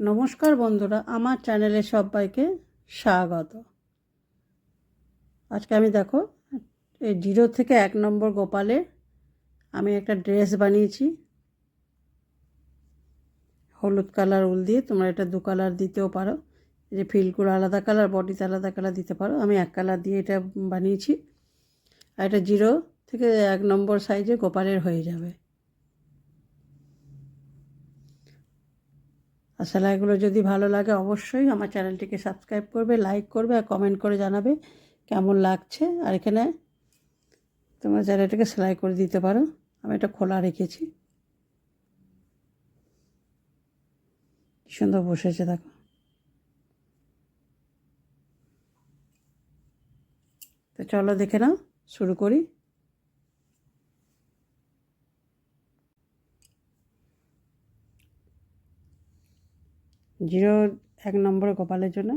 নমস্কার বন্ধুরা, আমার চ্যানেলে সবাইকে স্বাগত। আজকে আমি দেখো, এই জিরো থেকে এক নম্বর গোপালের আমি একটা ড্রেস বানিয়েছি। হলুদ কালার উল দিয়ে, তোমরা এটা দু কালার দিতেও পারো। এই যে ফিলকুর আলাদা কালার, বডিতে আলাদা কালার দিতে পারো। আমি এক কালার দিয়ে এটা বানিয়েছি। আর এটা জিরো থেকে এক নম্বর সাইজে গোপালের হয়ে যাবে। আর সেলাইগুলো যদি ভালো লাগে অবশ্যই আমার চ্যানেলটিকে সাবস্ক্রাইব করবে, লাইক করবে আর কমেন্ট করে জানাবে কেমন লাগছে। আর এখানে তোমরা চ্যানেলটিকে সেলাই করে দিতে পারো। আমি এটা খোলা রেখেছি। সুন্দর বসেছে, দেখো। তো চলো দেখে নাও, শুরু করি। জিরো এক নম্বরে কপালের জন্য,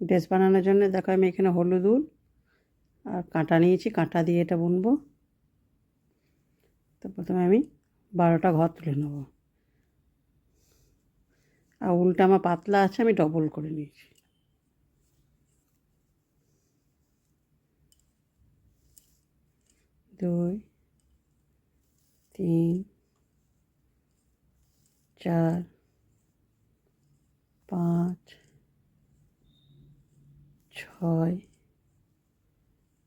ড্রেস বানানোর জন্য। দেখো আমি এখানে হলুদ উল আর কাঁটা নিয়েছি, কাঁটা দিয়ে এটা বুনবো। তো প্রথমে আমি বারোটা ঘর তুলে নেব। আর উলটা আমার পাতলা আছে, আমি ডবল করে নিয়েছি। দুই, তিন চার পাঁচ ছয়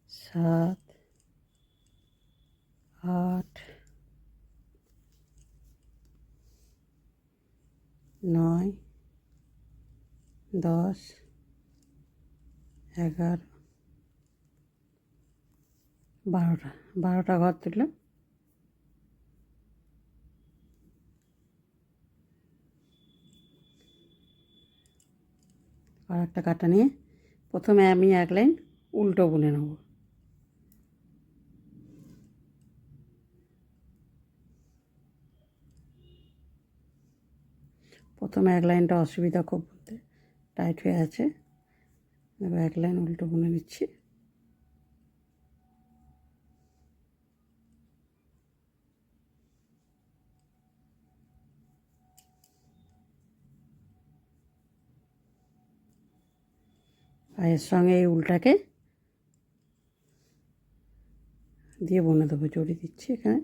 সাত আট নয় দশ এগারো বারোটা বারোটা ঘর তুললাম। আর একটা কাটা নিয়ে প্রথমে আমি এক লাইন উল্টো বুনে নেব। প্রথমে এক লাইনটা অসুবিধা খুব টাইট হয়ে আছে। এবার এক লাইন উল্টো বুনে নিচ্ছি। আর এর সঙ্গে এই উলটাকে দিয়ে বনে দেবো, জড়ি দিচ্ছি এখানে।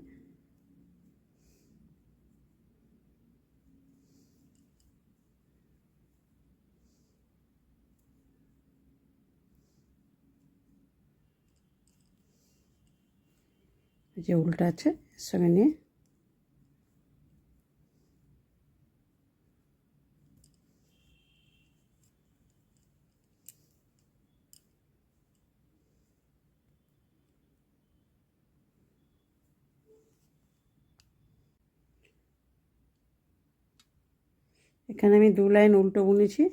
যে উলটা আছে, এর সঙ্গে নিয়ে এখানে আমি দু লাইন উল্টো বুনেছি।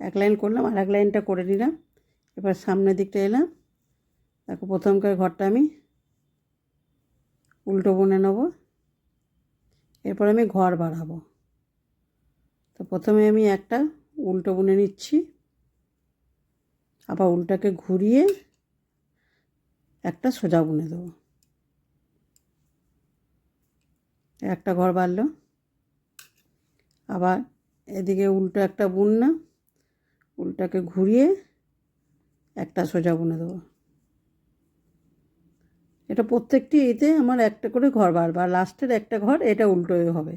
এক লাইন করলাম আর এক লাইনটা করে নিলাম। এবার সামনের দিকটা এলাম। দেখো প্রথমকার ঘরটা আমি উল্টো বুনে নেব। এরপর আমি ঘর বাড়াবো তো প্রথমে আমি একটা উল্টো বুনে নিচ্ছি। আবার উল্টাকে ঘুরিয়ে একটা সোজা বুনে দেবো। একটা ঘর বাড়লো। আবার এদিকে উল্টো একটা বুন না উল্টাকে ঘুরিয়ে একটা সোজা বুনে দেবো। এটা প্রত্যেকটি এতে আমার একটা করে ঘর বাড়বে, আর লাস্টের একটা ঘর এটা উল্টোই হবে।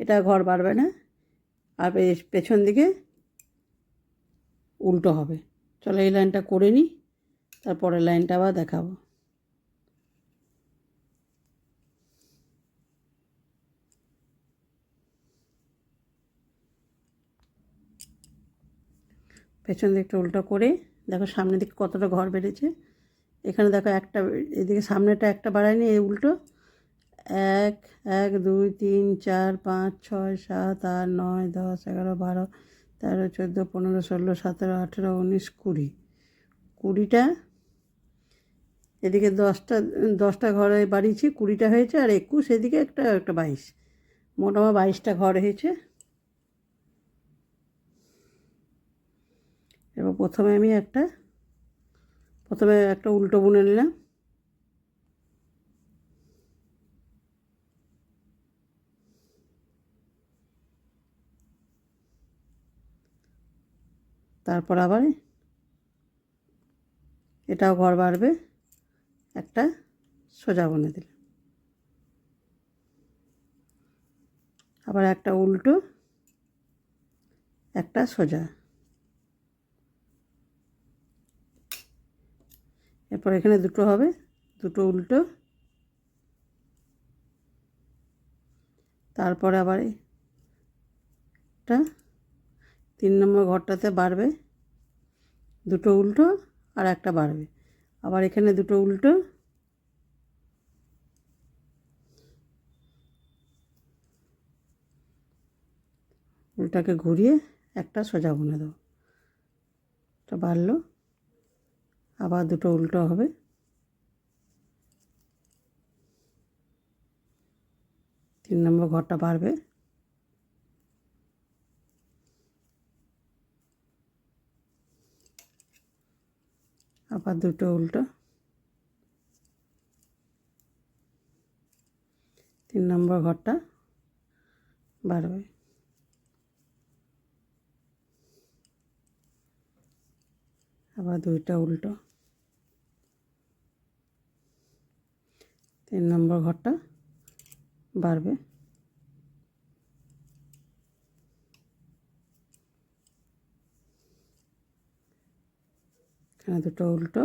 এটা ঘর বাড়বে না, আর পেছন দিকে উল্টো হবে। চলো এই লাইনটা করে নিই, তারপরের লাইনটা আবার দেখাবো। পেছন দিকটা উল্টো করে, দেখো সামনের দিকে কতটা ঘর বেড়েছে। এখানে দেখো একটা, এদিকে সামনেটা একটা বাড়ায়নি, এই উল্টো। এক এক, দুই, তিন, চার, পাঁচ, ছয়, সাত, আট, নয়, দশ, এগারো, বারো, তেরো, চোদ্দ, পনেরো, ষোলো, সতেরো, আঠেরো, উনিশ, কুড়ি। কুড়িটা, এদিকে দশটা দশটা ঘরে বাড়িয়েছি, কুড়িটা হয়েছে, আর একুশ, এদিকে একটা একটা বাইশ। মোট আমার বাইশটা ঘর হয়েছে। এবার প্রথমে আমি একটা, প্রথমে একটা উল্টো বুনে নিলাম। তারপর আবার এটাও ঘর বাড়বে, একটা সোজা বুনে দিলাম। আবার একটা উল্টো, একটা সোজা। এরপর এখানে দুটো হবে, দুটো উল্টো। তারপরে আবার এটা, তিন নম্বর ঘরটাতে বাড়বে, দুটো উল্টো আর একটা বাড়বে। আবার এখানে দুটো উল্টো। উল্টাকে ঘুরিয়ে একটা সোজা বুনে দেবো। এটা বাড়লো। আবার দুটো উল্টো হবে। তিন নম্বর ঘরটা বাড়বে। আবার দুটো উল্টো। তিন নম্বর ঘরটা বাড়বে। আবার দুইটা উল্টো। তিন নম্বর ঘরটা বাড়বে। এখানে দুটো উল্টো,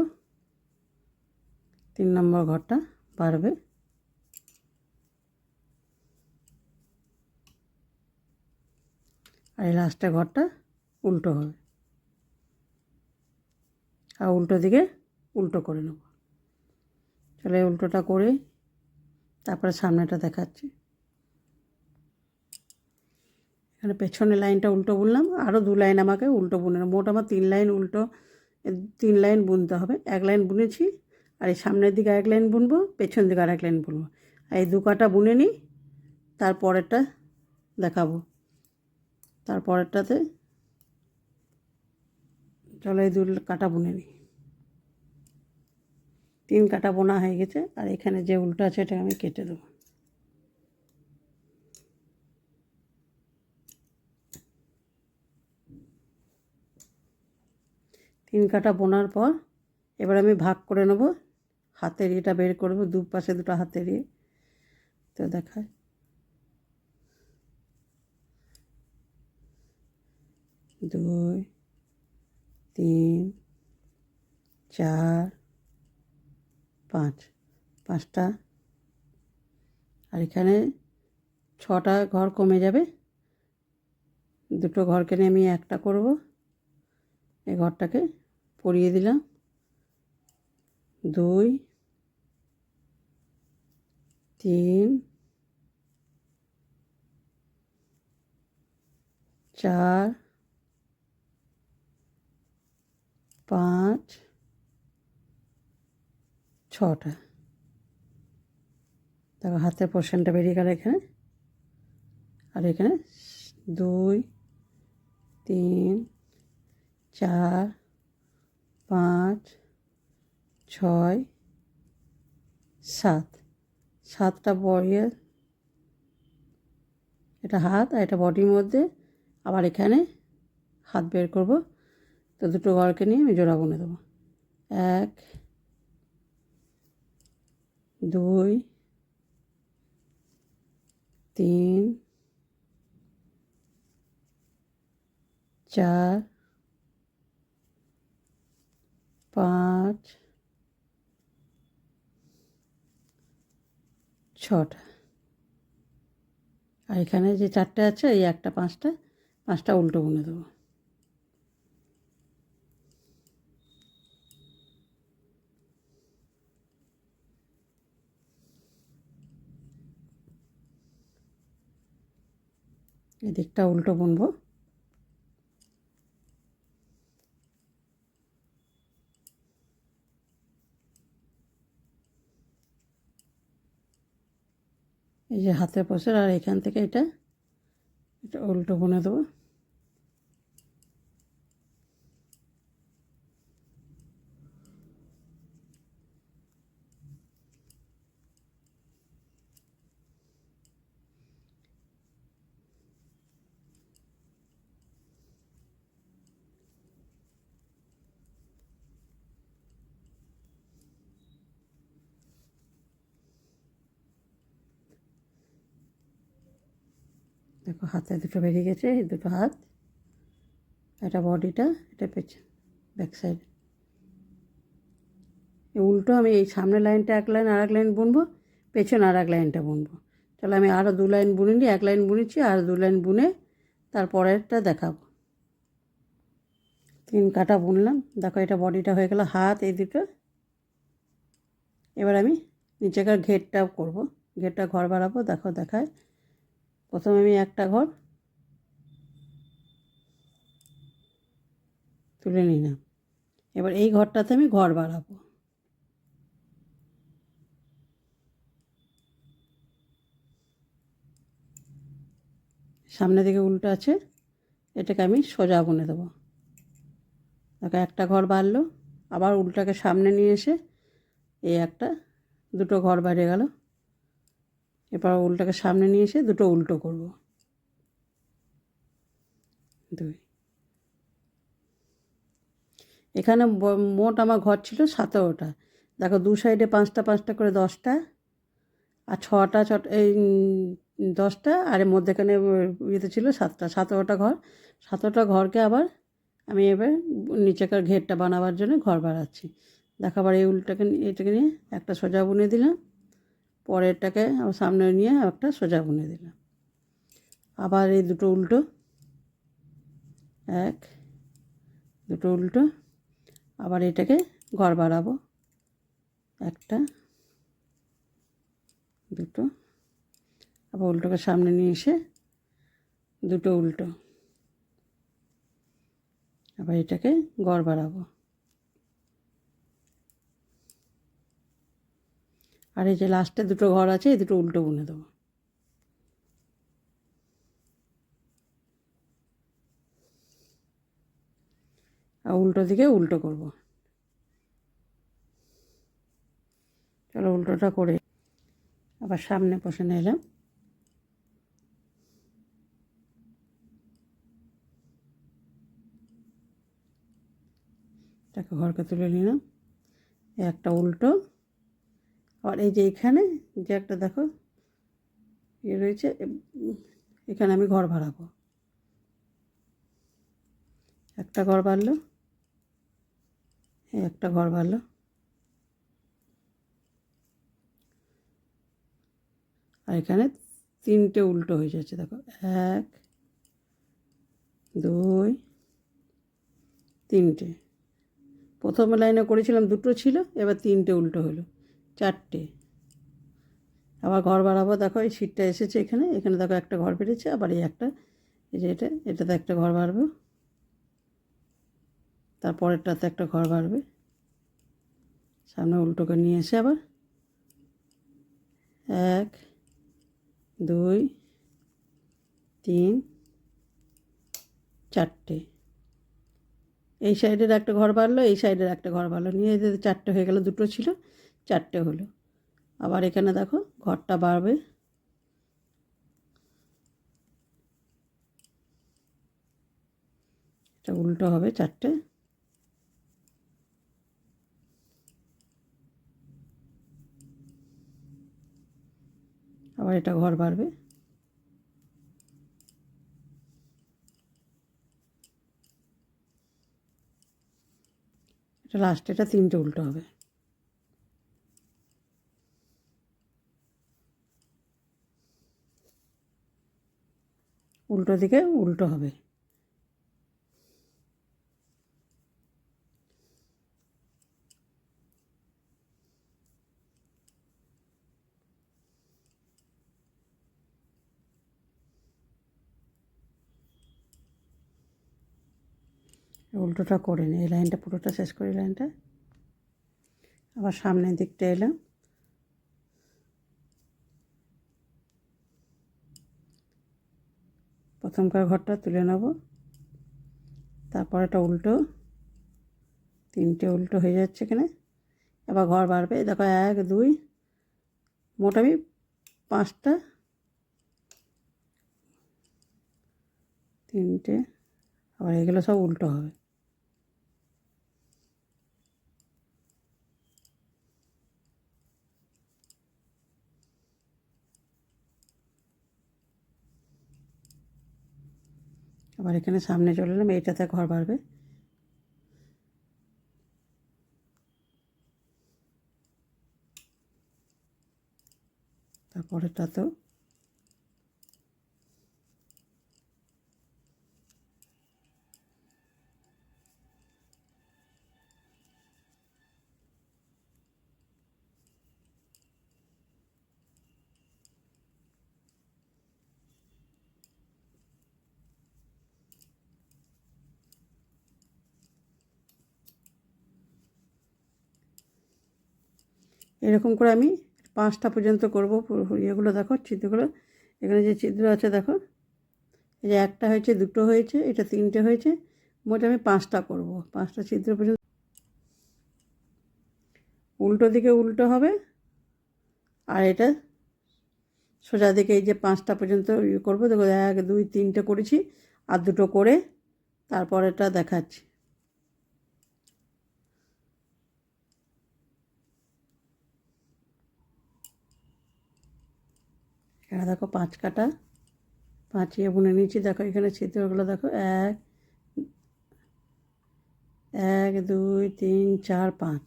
তিন নম্বর ঘরটা বাড়বে। আর এই লাস্টের ঘরটা উল্টো হবে। আর উল্টো দিকে উল্টো করে নেব। তাহলে উল্টোটা করে তারপরে সামনেটা দেখাচ্ছি। এখানে পেছনের লাইনটা উল্টো বুনলাম। আরও দু লাইন আমাকে উল্টো বুনে মোট আমার তিন লাইন উল্টো তিন লাইন বুনতে হবে। এক লাইন বুনেছি আর এই সামনের দিকে এক লাইন বুনবো পেছন দিকে আর এক লাইন বুনবো। আর এই দু কাটা বুনে নিই তারপরেরটা দেখাবো। তারপরেরটাতে চলো এই দু কাটা বুনে নিই তিন কাটা বোনা হয়ে গেছে, আর এখানে যে উল্টো আছে এটা আমি কেটে দেবো। তিন কাটা বোনার পর এবার আমি ভাগ করে নেব, হাতের এটা বের করব দু পাশে দুটো হাতের ইয়ে। তো দেখায় দুই, তিন, চার পাঁচ, পাঁচটা। আর এখানে ছটা ঘর কমে যাবে। দুটো ঘরকে নিয়ে আমি একটা করব। এই ঘরটাকে পরিয়ে দিলাম। দুই, তিন, চার, পাঁচ ছটা। তারপর হাতের পোর্শনটা বেরিয়ে গেল এখানে। আর এখানে দুই, তিন, চার, পাঁচ, ছয়, সাত। সাতটা বডির এটা হাত আর এটা বডির মধ্যে। আবার এখানে হাত বের করব। তো দুটো ঘরকে নিয়ে আমি জোড়া বুনে দেবো। এক দুই, তিন, চার, পাঁচ, ছটা। আর এখানে যে চারটে আছে, এই একটা পাঁচটা পাঁচটা উল্টো বুনে দেবো। এদিকটা উল্টো বুনবো। এই যে হাতে পোষের আর এখান থেকে এটা এটা উল্টো বুনে দেবো দেখো হাতে দুটো বেরিয়ে গেছে এই দুটো হাত এটা বডিটা এটা পেছন ব্যাক সাইড উল্টো আমি এই সামনের লাইনটা এক লাইন আর এক লাইন বুনবো, পেছন আর এক লাইনটা বুনবো। তাহলে আমি আরও দু লাইন বুনে নিই এক লাইন বুনেছি, আর দু লাইন বুনে তারপরেরটা দেখাবো। তিন কাটা বুনলাম, দেখো এটা বডিটা হয়ে গেল, হাত এই দুটো। এবার আমি নিচেকার ঘেরটাও করব, ঘেরটা ঘর বাড়াবো, দেখো দেখায়। প্রথমে আমি একটা ঘর তুলে নিলাম। এবার এই ঘরটাতে আমি ঘর বাড়াবো সামনে দিকে উল্টো আছে, এটাকে আমি সোজা বুনে দেবো। দেখো, একটা ঘর বাড়লো, আবার উল্টাকে সামনে নিয়ে এসে এই একটা, দুটো ঘর বাইরে গেল। এরপর উল্টাকে সামনে নিয়ে এসে দুটো উল্টো করব। দুই। এখানে মোট আমার ঘর ছিল সতেরোটা। দেখো দু সাইডে পাঁচটা পাঁচটা করে দশটা, আর ছটা ছটা, এই দশটা, আর এর মধ্যেখানে ইয়েতে ছিল সাতটা, সতেরোটা ঘর। সতেরোটা ঘরকে আবার আমি এবার নিচেকার ঘেরটা বানাবার জন্য ঘর বানাচ্ছি। দেখো আবার এই উল্টাকে এটাকে নিয়ে একটা সোজা বুনে দিলাম। পরেরটাকে আবার সামনে নিয়ে একটা সোজা বুনে দিলাম। আবার এই দুটো উল্টো, এক, দুটো উল্টো, আবার এটাকে ঘর বাড়াবো। একটা, দুটো, আবার উল্টোকে সামনে নিয়ে এসে দুটো উল্টো, আবার এটাকে গড় বাড়াবো। আর এই যে লাস্টে দুটো ঘর আছে, এই দুটো উল্টো বুনে দেবো। আর উল্টো দিকে উল্টো করব। চলো উল্টোটা করে আবার সামনে বসে নিলাম। এটাকে ঘরকে তুলে নিলাম। একটা উল্টো আর এই যে এখানে, যে একটা দেখো ইয়ে রয়েছে এ- এখানে আমি ঘর ভাড়াবো একটা ঘর বাড়লো একটা ঘর বাড়লো। আর এখানে তিনটে উল্টো হয়ে যাচ্ছে, দেখো, এক, দুই, তিনটে। প্রথম লাইনে করেছিলাম দুটো ছিল, এবার তিনটে উল্টো হলো। চারটে। আবার ঘর বাড়াবো, দেখো এই সিটটা এসেছে এখানে এখানে দেখো একটা ঘর বেরিয়েছে আবার এই একটা, এই যে এটা, এটাতে একটা ঘর বাড়বে। তারপরেরটাতে একটা ঘর বাড়বে। সামনে উল্টোকে নিয়ে এসে আবার এক, দুই, তিন, চারটে। এই সাইডের একটা ঘর বাড়লো, এই সাইডের একটা ঘর বাড়লো। নিয়ে চারটে হয়ে গেল, দুটো ছিল। চারটে হলো। আবার এখানে দেখো ঘরটা বাড়বে। এটা উল্টো হবে চারটে। আবার এটা ঘর বাড়বে। এটা লাস্টে এটা তিনটে উল্টো হবে। উল্টো দিকে উল্টো হবে। উল্টোটা করে নিই এই লাইনটা, পুরোটা শেষ করি লাইনটা। আবার সামনের দিকটা এলাম। প্রথমকার ঘরটা তুলে নেব। তারপর একটা উল্টো, তিনটে উল্টো হয়ে যাচ্ছে এখানে। এবার ঘর বাড়বে দেখো এক, দুই, মোট আমি পাঁচটা, তিনটে, আবার এগুলো সব উল্টো হবে। আবার এখানে সামনে চলে এলাম এইটাতে ঘর বাড়বে। তারপরেটাতেও এরকম করে আমি পাঁচটা পর্যন্ত করব ইয়েগুলো দেখো, ছিদ্রগুলো। এখানে যে ছিদ্র আছে দেখো, এই যে একটা হয়েছে, দুটো হয়েছে, এটা তিনটে হয়েছে, মোট আমি পাঁচটা করব। পাঁচটা ছিদ্র পর্যন্ত। উল্টো দিকে উল্টো হবে, আর এটা সোজা দিকে এই যে পাঁচটা পর্যন্ত ইয়ে করব। দেখো, এক, দুই, তিনটে করেছি, আর দুটো করে তারপর এটা দেখাচ্ছি। এখানে দেখো পাঁচ কাটা। পাঁচিয়ে বুনে নিয়েছি। দেখো এখানে ছিদ্রগুলো দেখো। এক এক, দুই, তিন, চার, পাঁচ।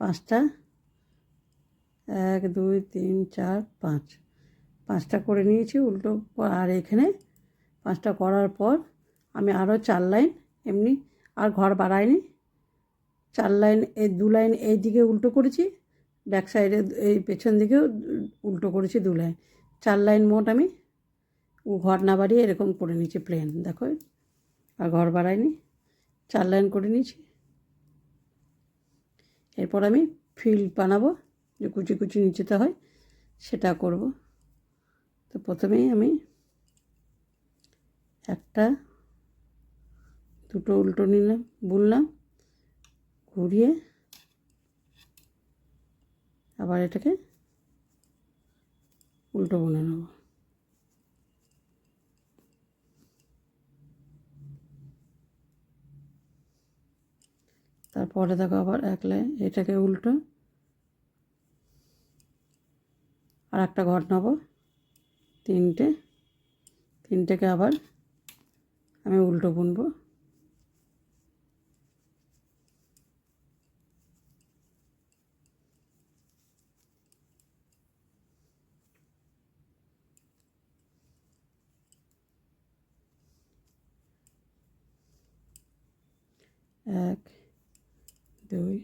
পাঁচটা? এক, দুই, তিন, চার, পাঁচ। পাঁচটা করে নিয়েছি উল্টো। আর এখানে পাঁচটা করার পর আমি আরও চার লাইন এমনি আর ঘর বাড়াইনি। চার লাইন এই দু লাইন এই দিকে উল্টো করেছি, ব্যাক সাইডে এই পেছন দিকেও উল্টো করেছি দু লাইন। চার লাইন মোট আমি। ঘর না বাড়িয়ে এরকম করে নিয়েছি প্লেন দেখো। আর ঘর বাড়াইনি, চার লাইন করে নিয়েছি। এরপর আমি ফিল্ড বানাবো, যে কুচি কুচি নিচেতে হয়, সেটা করব। তো প্রথমেই আমি একটা, দুটো উল্টো নিলাম, বুনলাম, ঘুরিয়ে আবার এটাকে উল্টো বুনে নেব। তারপরে দেখো আবার এক লাইন, এটাকে উল্টো। আর একটা ঘর নেব, তিনটে। তিনটেকে আবার আমি উল্টো বুনবো এক দুই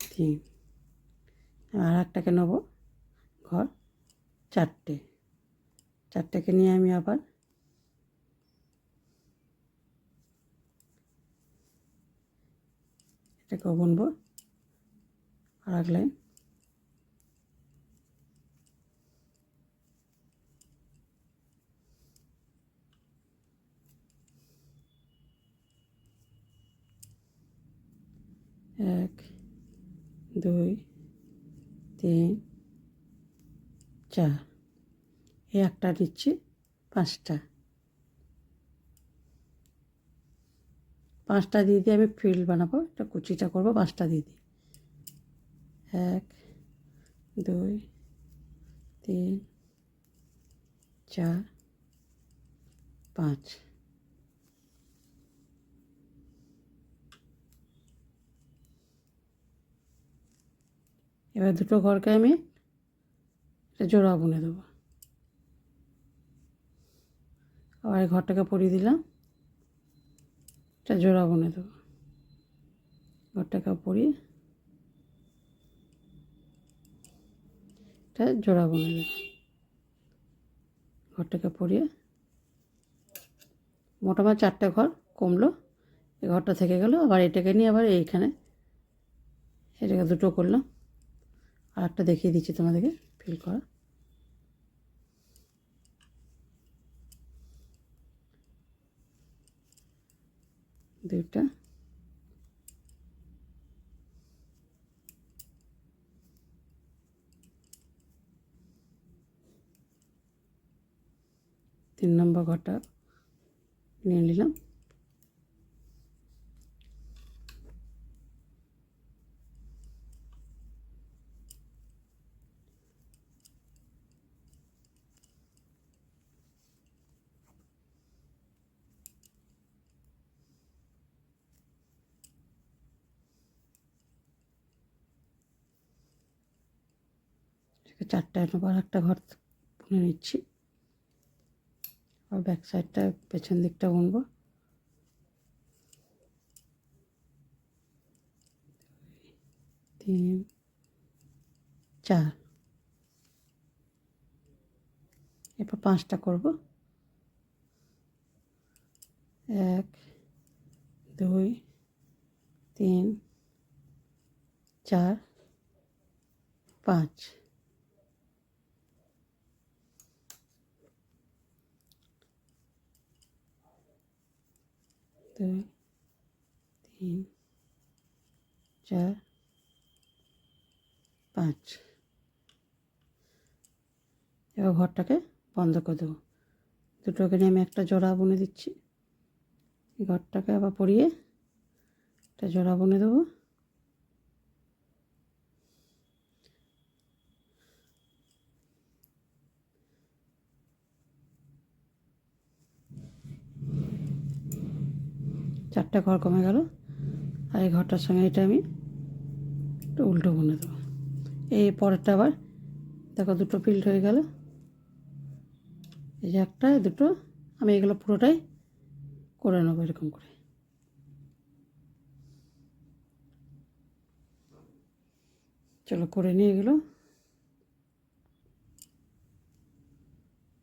তিন আর একটাকে নেব। ঘর। চারটে। চারটেকে নিয়ে আমি আবার এটাকে বুনবো আর এক লাইন। এক, দুই, তিন, চার। এই একটা দিচ্ছি, পাঁচটা। পাঁচটা দিয়ে দিয়ে আমি ফিল্ড বানাবো, একটা কুচিটা করব, পাঁচটা দিয়ে দিই এক, দুই, তিন, চার, পাঁচ। এবার দুটো ঘরকে আমি জোড়া বুনে দেবো। আবার ঘরটাকে পরিয়ে দিলাম। একটা জোড়া বুনে দেবো। ঘরটাকে পরিয়ে একটা জোড়া বুনে দেবো। ঘরটাকে পরিয়ে মোটামুটি চারটে ঘর কমলো। এই ঘরটা থেকে গেলো। আবার এটাকে নিয়ে আবার এইখানে এটাকে দুটো করলাম। আর দেখিয়ে দিচ্ছি তোমাদেরকে ফিল করা। দুইটা তিন নম্বর ঘরটা নিয়ে নিলাম। চারটা নেব আর একটা ঘর বুনে নিচ্ছি। আর ব্যাক সাইডটা পেছন দিকটা বুনবো। তিন, চার। এরপর পাঁচটা করব। এক, দুই, তিন, চার, পাঁচ। দুই তিন, চার, পাঁচ। এবার ঘরটাকে বন্ধ করে দেবো। দুটোকে নিয়ে আমি একটা জোড়া বুনে দিচ্ছি। ঘরটাকে আবার পরিয়ে একটা জোড়া বুনে দেবো। চারটা ঘর কমে গেল। আর এই ঘরটার সঙ্গে এটা আমি একটু উল্টো বুনে দেবো। এই পরেরটা আবার দেখো দুটো ফিল্ড হয়ে গেল। এই যে একটা দুটো, আমি এগুলো পুরোটাই করে নেব এরকম করে। চলো করে নিয়ে এগুলো।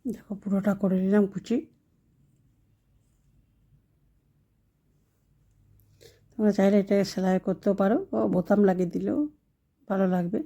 দেখো পুরোটা করে নিলাম কুচি। তোমরা চাইলে এটা সেলাই করতেও পারো বোতাম লাগিয়ে দিলেও ভালো লাগবে।